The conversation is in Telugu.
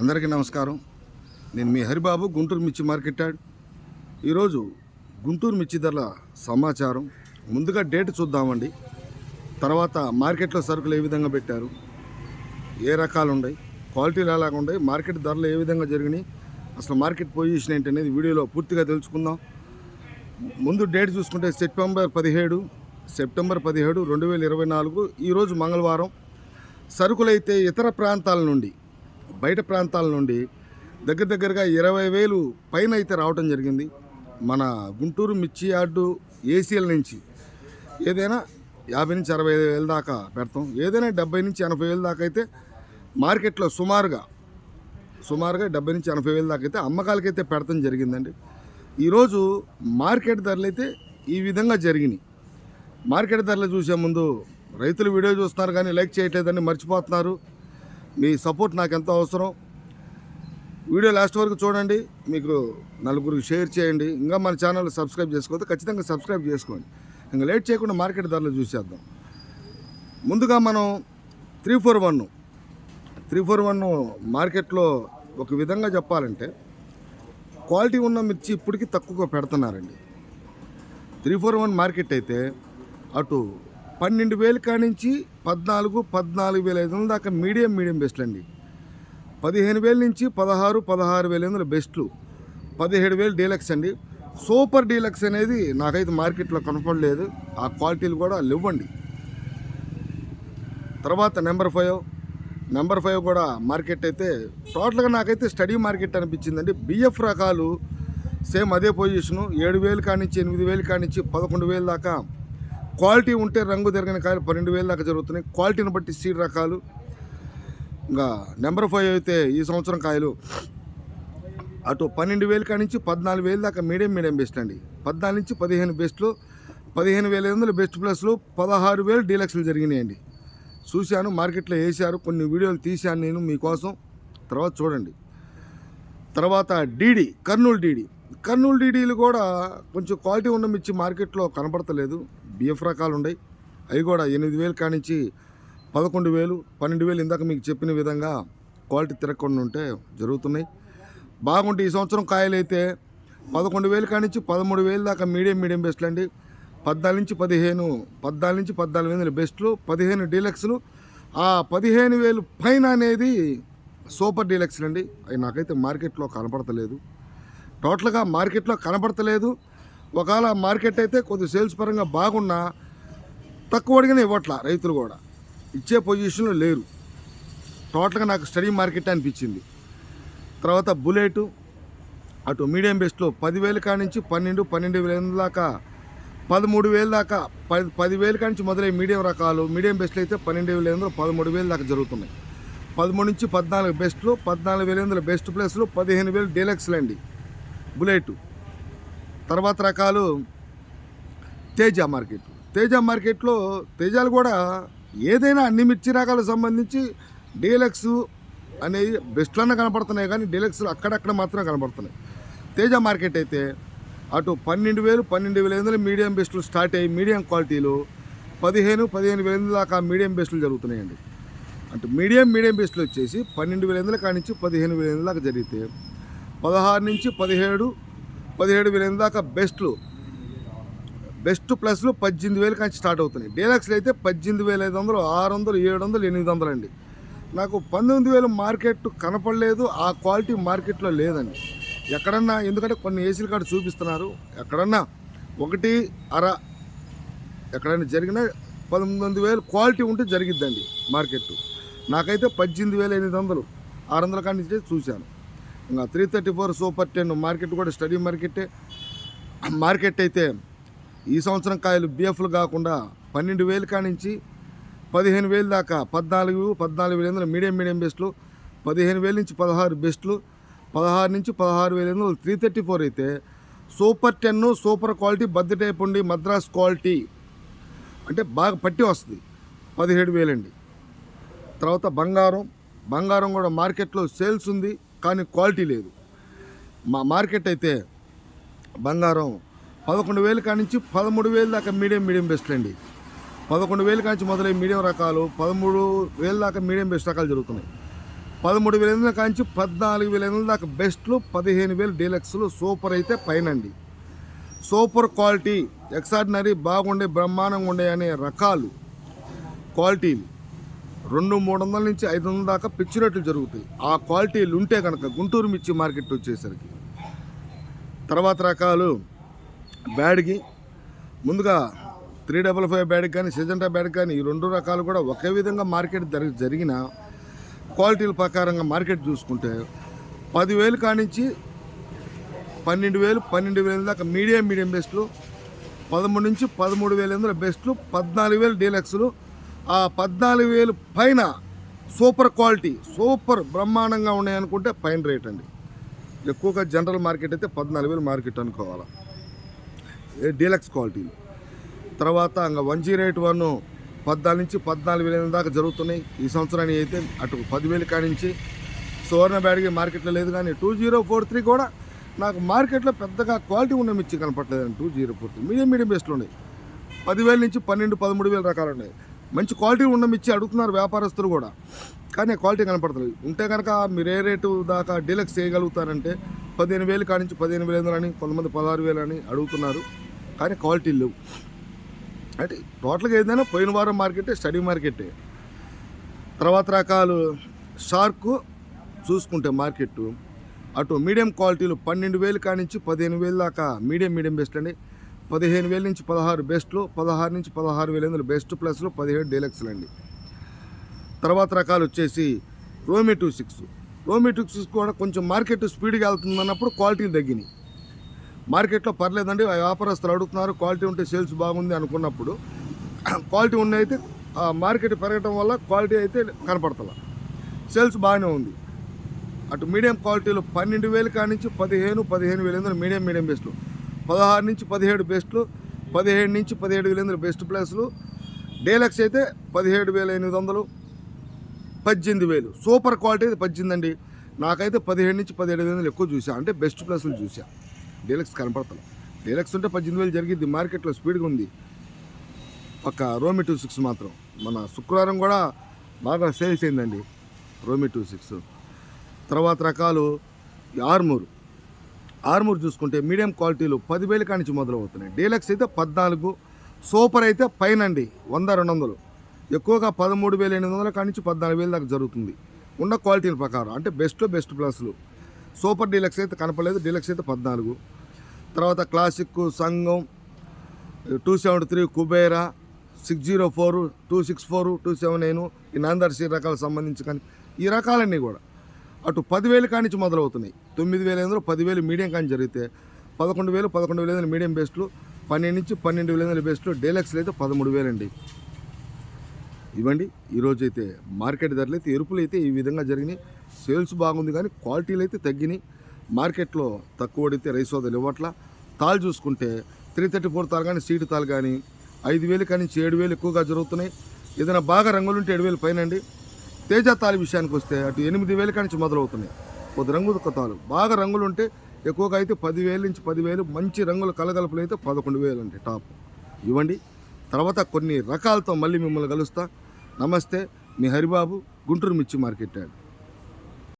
అందరికీ నమస్కారం. నేను మీ హరిబాబు గుంటూరు మిర్చి మార్కెట్ యార్డ్ ఈరోజు గుంటూరు మిర్చి ధరల సమాచారం. ముందుగా డేట్ చూద్దామండి. తర్వాత మార్కెట్లో సరుకులు ఏ విధంగా పెట్టారు ఏ రకాలు ఉన్నాయి క్వాలిటీలు ఎలాగ ఉన్నాయి మార్కెట్ ధరలు ఏ విధంగా జరిగినాయి అసలు మార్కెట్ పొజిషన్ ఏంటి అనేది వీడియోలో పూర్తిగా తెలుసుకుందాం. ముందు డేట్ చూసుకుంటే సెప్టెంబర్ పదిహేడు సెప్టెంబర్ పదిహేడు రెండు వేల ఇరవై నాలుగు ఈరోజు మంగళవారం. సరుకులైతే ఇతర ప్రాంతాల నుండి బయట ప్రాంతాల నుండి దగ్గర దగ్గరగా ఇరవై వేలు పైన అయితే రావటం జరిగింది. మన గుంటూరు మిర్చి యార్డు ఏసీఎల్ నుంచి ఏదైనా యాభై నుంచి అరవై ఐదు వేల దాకా పెడతాం. ఏదైనా డెబ్బై నుంచి ఎనభై వేల దాకా అయితే మార్కెట్లో సుమారుగా సుమారుగా డెబ్బై నుంచి ఎనభై వేల దాకా అయితే అమ్మకాలకైతే పెడతాం జరిగిందండి. ఈరోజు మార్కెట్ ధరలు అయితే ఈ విధంగా జరిగినాయి. మార్కెట్ ధరలు చూసే ముందు రైతులు వీడియో చూస్తున్నారు కానీ లైక్ చేయట్లేదని మర్చిపోతున్నారు. మీ సపోర్ట్ నాకు ఎంతో అవసరం. వీడియో లాస్ట్ వరకు చూడండి. మీకు నలుగురికి షేర్ చేయండి. ఇంకా మన ఛానల్ సబ్స్క్రైబ్ చేసుకోవద్దు. ఖచ్చితంగా సబ్స్క్రైబ్ చేసుకోండి. ఇంకా లేట్ చేయకుండా మార్కెట్ ధరలు చూసేద్దాం. ముందుగా మనం three four one three four one మార్కెట్లో ఒక విధంగా చెప్పాలంటే క్వాలిటీ ఉన్న మిర్చి ఇప్పటికీ తక్కువగా పెడుతున్నారండి. త్రీ ఫోర్ వన్ మార్కెట్ అయితే అటు పన్నెండు వేలు కానించి పద్నాలుగు పద్నాలుగు వేల ఐదు వందల దాకా మీడియం మీడియం బెస్ట్లు అండి. పదిహేను వేల నుంచి పదహారు పదహారు వేల వందల బెస్ట్లు. పదిహేడు వేలు డీలక్స్ అండి. సూపర్ డీలక్స్ అనేది నాకైతే మార్కెట్లో కనపడలేదు. ఆ క్వాలిటీలు కూడా లేవండి. తర్వాత నెంబర్ ఫైవ్. నెంబర్ ఫైవ్ కూడా మార్కెట్ అయితే టోటల్గా నాకైతే స్టడీ మార్కెట్ అనిపించిందండి. బిఎఫ్ రకాలు సేమ్ అదే పొజిషను. ఏడు వేలు కానించి ఎనిమిది వేలు కానించి పదకొండు వేలు దాకా క్వాలిటీ ఉంటే రంగు తిరగని కాయలు పన్నెండు వేలు దాకా జరుగుతున్నాయి. క్వాలిటీని బట్టి సీడ్ రకాలు. ఇంకా నెంబర్ ఫైవ్ అయితే ఈ సంవత్సరం కాయలు. అటు పన్నెండు వేలు కానించి పద్నాలుగు వేలు దాకా మీడియం మీడియం బెస్ట్ అండి. పద్నాలుగు నుంచి పదిహేను బెస్ట్లు. పదిహేను వేల ఐదు వందలు బెస్ట్ ప్లస్లు. పదహారు వేలు డీలక్స్లు జరిగినాయండి. చూశాను మార్కెట్లో వేశారు. కొన్ని వీడియోలు తీశాను నేను మీకోసం. తర్వాత చూడండి. తర్వాత డీడీ కర్నూలు డీడీ. కర్నూలు డీడీలు కూడా కొంచెం క్వాలిటీ ఉన్న మిర్చి మార్కెట్లో కనపడతలేదు. బిఎఫ్ రకాలు ఉన్నాయి అవి కూడా ఎనిమిది వేలు కానించి పదకొండు వేలు పన్నెండు వేలు ఇందాక మీకు చెప్పిన విధంగా క్వాలిటీ తిరగకుండా ఉంటే జరుగుతున్నాయి. బాగుంటే ఈ సంవత్సరం కాయలు అయితే పదకొండు వేలు కానించి పదమూడు వేలు దాకా మీడియం మీడియం బెస్ట్లు అండి. పద్నాలుగు నుంచి పదిహేను పద్నాలుగు నుంచి పద్నాలుగు వేలు బెస్ట్లు పదిహేను డీలక్స్లు. ఆ పదిహేను వేలు పైన అనేది సూపర్ డీలక్స్లు అండి. అవి నాకైతే మార్కెట్లో కనపడతలేదు. టోటల్గా మార్కెట్లో కనపడతలేదు. ఒకవేళ మార్కెట్ అయితే కొద్ది సేల్స్ పరంగా బాగున్నా తక్కువ అడిగినా ఇవ్వట్లా రైతులు కూడా. ఇచ్చే పొజిషన్లో లేరు. టోటల్గా నాకు స్టడీ మార్కెట్ అనిపించింది. తర్వాత బుల్లెట్ అటు మీడియం బెస్ట్లో పదివేలు నుంచి పన్నెండు పన్నెండు వేల దాకా పదమూడు వేల దాకా పది పదివేల కాడి నుంచి మొదలై మీడియం రకాలు మీడియం బెస్ట్లు అయితే పన్నెండు వేల ఎనిమిది పదమూడు వేలు దాకా జరుగుతున్నాయి. పదమూడు నుంచి పద్నాలుగు బెస్ట్లు పద్నాలుగు వేల ఎనిమిది బెస్ట్ ప్లేస్లు పదిహేను వేలు డీలక్స్లు అండి బుల్లెట్ తర్వాత రకాలు తేజ మార్కెట్. తేజ మార్కెట్లో తేజాలు కూడా ఏదైనా అన్ని మిర్చి రకాలకు సంబంధించి డీలక్స్ అనేవి బెస్ట్లన్నా కనపడుతున్నాయి కానీ డీలక్స్లు అక్కడక్కడ మాత్రమే కనపడుతున్నాయి. తేజ మార్కెట్ అయితే అటు పన్నెండు వేలు పన్నెండు వేల ఎనిమిది మీడియం బెస్ట్లు స్టార్ట్ అయ్యి మీడియం క్వాలిటీలు పదిహేను పదిహేను వేల ఎనిమిది దాకా మీడియం బెస్ట్లు జరుగుతున్నాయండి. అంటే మీడియం మీడియం బెస్ట్లు వచ్చేసి పన్నెండు వేల ఎనిమిది నుంచి పదిహేను వేల ఎనిమిది దాకా జరిగితే పదహారు నుంచి పదిహేడు పదిహేడు వేల దాకా బెస్ట్లు. బెస్ట్ ప్లస్లు పద్దెనిమిది వేలు కానీ స్టార్ట్ అవుతున్నాయి. డీలక్స్లు అయితే పద్దెనిమిది వేల ఐదు వందలు ఆరు వందలు ఏడు వందలు ఎనిమిది వందలు అండి. నాకు పంతొమ్మిది వేలు మార్కెట్ కనపడలేదు ఆ క్వాలిటీ మార్కెట్లో లేదండి. ఎక్కడన్నా ఎందుకంటే కొన్ని ఏసీలు కాడ చూపిస్తున్నారు. ఎక్కడన్నా ఒకటి అర ఎక్కడైనా జరిగినా పంతొమ్మిది వేలు క్వాలిటీ ఉంటే జరిగిద్దండి మార్కెట్ నాకైతే పద్దెనిమిది వేల ఎనిమిది వందలు ఆరు వందల కాడి నుంచి చూశాను. ఇంకా three thirty four super ten market కూడా స్టడీ మార్కెటే మార్కెట్ అయితే ఈ సంవత్సరం కాయలు బిఎఫ్లు కాకుండా పన్నెండు వేలు కానించి పదిహేను వేలు దాకా పద్నాలుగు పద్నాలుగు వేల ఎనిమిది మీడియం మీడియం బెస్ట్లు పదిహేను వేల నుంచి పదహారు బెస్ట్లు పదహారు నుంచి పదహారు వేల ఎనిమిది త్రీ థర్టీ ఫోర్ అయితే సూపర్ టెన్ సూపర్ క్వాలిటీ బద్ద టైప్ ఉండి మద్రాస్ క్వాలిటీ అంటే బాగా పట్టి వస్తుంది. పదిహేడు వేలండి. తర్వాత బంగారం. బంగారం కూడా మార్కెట్లో సేల్స్ ఉంది. కానీ క్వాలిటీ లేదు. మా మార్కెట్ అయితే బంగారం పదకొండు వేలు కానించి పదమూడు వేలు దాకా మీడియం మీడియం బెస్ట్ అండి. పదకొండు వేలు కానించి మొదలై మీడియం రకాలు పదమూడు వేలు దాకా మీడియం బెస్ట్ రకాలు జరుగుతున్నాయి. పదమూడు వేల ఎనిమిది నుంచి పద్నాలుగు వేల ఎనిమిది దాకా బెస్ట్లు పదిహేను వేలు డీలక్స్లు సూపర్ అయితే పైన అండి. సూపర్ క్వాలిటీ ఎక్సార్డినరీ బాగుండే బ్రహ్మాండంగా ఉండే అనే రకాలు క్వాలిటీలు. రెండు మూడు వందల నుంచి ఐదు వందల దాకా పిచ్చి రేట్లు జరుగుతాయి. ఆ క్వాలిటీలు ఉంటే కనుక గుంటూరు మిర్చి మార్కెట్ వచ్చేసరికి. తర్వాత రకాలు బ్యాడ్కి ముందుగా త్రీ డబల్ ఫైవ్ బ్యాడ్ కానీ సిజెంటా బ్యాడ్ కానీ ఈ రెండు రకాలు కూడా ఒకే విధంగా మార్కెట్ జరి జరిగిన క్వాలిటీల ప్రకారంగా మార్కెట్ చూసుకుంటే పదివేలు కానించి పన్నెండు వేలు పన్నెండు వేల దాకా మీడియం మీడియం బెస్ట్లు పదమూడు నుంచి పదమూడు వేల ఎనిమిది బెస్ట్లు పద్నాలుగు వేలు డీలక్స్లు ఆ పద్నాలుగు వేలు పైన సూపర్ క్వాలిటీ సూపర్ బ్రహ్మాండంగా ఉన్నాయనుకుంటే పైన రేట్ అండి. ఎక్కువగా జనరల్ మార్కెట్ అయితే పద్నాలుగు వేలు మార్కెట్ అనుకోవాలి. డీలక్స్ క్వాలిటీలు తర్వాత ఇంకా వన్ జీరో ఎయిట్ వన్ పద్నాలుగు నుంచి పద్నాలుగు వేల దాకా జరుగుతున్నాయి. ఈ సంవత్సరానికి అయితే అటు పదివేలు కానించి సువర్ణ బ్యాడ్కి మార్కెట్లో లేదు కానీ టూ జీరో ఫోర్ త్రీ కూడా నాకు మార్కెట్లో పెద్దగా క్వాలిటీ ఉన్న మిర్చి కనపట్లేదండి two zero four three medium medium బెస్ట్లు ఉన్నాయి. పదివేల నుంచి పన్నెండు పదమూడు వేల రకాలు ఉన్నాయి. మంచి క్వాలిటీ ఉన్న ఇచ్చి అడుగుతున్నారు వ్యాపారస్తులు కూడా. కానీ క్వాలిటీ కనపడుతుంది ఉంటే కనుక మీరు ఏ రేటు దాకా డీలక్స్ చేయగలుగుతారంటే పదిహేను వేలు కానించి పదిహేను వేలు అని కొంతమంది పదహారు వేలు అని అడుగుతున్నారు. కానీ క్వాలిటీ లేవు. అంటే టోటల్గా ఏదైనా పోయిన వారం మార్కెటే స్టడీ మార్కెటే. తర్వాత రకాలు షార్క్ చూసుకుంటే మార్కెట్ అటు మీడియం క్వాలిటీలు పన్నెండు వేలు కానించి పదిహేను వేలు దాకా మీడియం మీడియం బెస్ట్ అండి. పదిహేను వేల నుంచి పదహారు బెస్ట్లు పదహారు నుంచి పదహారు వేల ఎనిమిది బెస్ట్ ప్లస్లు పదిహేడు డీలక్స్లు అండి. తర్వాత రకాలు వచ్చేసి రోమి టూ సిక్స్. రోమి టూ సిక్స్ కూడా కొంచెం మార్కెట్ స్పీడ్గా వెళ్తుంది అన్నప్పుడు క్వాలిటీ తగ్గినాయి. మార్కెట్లో పర్లేదండి ఆ వ్యాపారస్తులు అడుగుతున్నారు క్వాలిటీ ఉంటే సేల్స్ బాగుంది అనుకున్నప్పుడు క్వాలిటీ ఉన్నైతే ఆ మార్కెట్ పెరగడం వల్ల క్వాలిటీ అయితే కనపడతల. సేల్స్ బాగానే ఉంది. అటు మీడియం క్వాలిటీలో పన్నెండు వేలు కానించి పదిహేను పదిహేను వేలు మీడియం మీడియం బెస్ట్లు. పదహారు నుంచి పదిహేడు బెస్ట్లు పదిహేడు నుంచి పదిహేడు వేల ఎనిమిది బెస్ట్ ప్లేస్లు. డీలక్స్ అయితే పదిహేడు వేల ఎనిమిది వందలు పద్దెనిమిది వేలు. సూపర్ క్వాలిటీ అయితే పద్దెనిమిది అండి నాకైతే పదిహేడు నుంచి పదిహేడు వేలు ఎక్కువ చూసా. అంటే బెస్ట్ ప్లేస్లు చూసా. డీలక్స్ కనపడతాను డీలక్స్ ఉంటే పద్దెనిమిది వేలు జరిగింది. మార్కెట్లో స్పీడ్గా ఉంది. ఒక రోమి టూ సిక్స్ మాత్రం. మన శుక్రవారం కూడా బాగా సేల్స్ అయిందండి. రోమి టూ సిక్స్. తర్వాత రకాలు ఆర్మూరు. ఆర్మూర్ చూసుకుంటే మీడియం క్వాలిటీలు పదివేలు కానించి మొదలవుతున్నాయి. డీలక్స్ అయితే పద్నాలుగు సూపర్ అయితే పైన అండి వంద రెండు వందలు. ఎక్కువగా పదమూడు వేల ఎనిమిది వందల కానించి పద్నాలుగు వేల దాకా జరుగుతుంది. ఉన్న క్వాలిటీల ప్రకారం అంటే బెస్ట్ బెస్ట్ ప్లస్లు సూపర్ డీలక్స్ అయితే కనపడలేదు డీలక్స్ అయితే పద్నాలుగు. తర్వాత క్లాసిక్ సంఘం two seventy three Kubera six zero four two six four two seven nine ఈ నాందర్శి రకాలకు సంబంధించి కానీ ఈ రకాలన్నీ కూడా. అటు పదివేలు కానించి మొదలవుతున్నాయి. తొమ్మిది వేల ఎందులో పదివేలు మీడియం కానీ జరిగితే పదకొండు వేలు పదకొండు వేల ఐదు మీడియం బెస్ట్లు పన్నెండు నుంచి పన్నెండు వేల ఐదు బెస్ట్లు డీలక్స్లు అయితే పదమూడు వేలండి ఇవ్వండి ఈరోజు అయితే మార్కెట్ ధరలు అయితే ఎరుపులు అయితే ఈ విధంగా జరిగినాయి. సేల్స్ బాగుంది కానీ క్వాలిటీలు అయితే తగ్గినాయి. మార్కెట్లో తక్కువ పడితే రైస్ సోదలు ఇవ్వట్ల. తాళ్ళు చూసుకుంటే త్రీ థర్టీ ఫోర్ తాలు కానీ సీటు తాలు కానీ ఐదు వేలు కానీ ఏడు వేలు ఎక్కువగా జరుగుతున్నాయి. ఏదైనా బాగా రంగులుంటే ఏడు వేలు పైన అండి. తేజ తాలి విషయానికి వస్తే అటు ఎనిమిది వేల నుంచి మొదలవుతున్నాయి. కొద్ది రంగు తాలు బాగా రంగులు ఉంటే ఎక్కువగా అయితే పదివేల నుంచి పదివేలు మంచి రంగుల కలగలుపులు అయితే పదకొండు వేలు అండి టాప్. ఇవ్వండి. తర్వాత కొన్ని రకాలతో మళ్ళీ మిమ్మల్ని కలుస్తా. నమస్తే మీ హరిబాబు గుంటూరు మిర్చి మార్కెట్ యాడ్.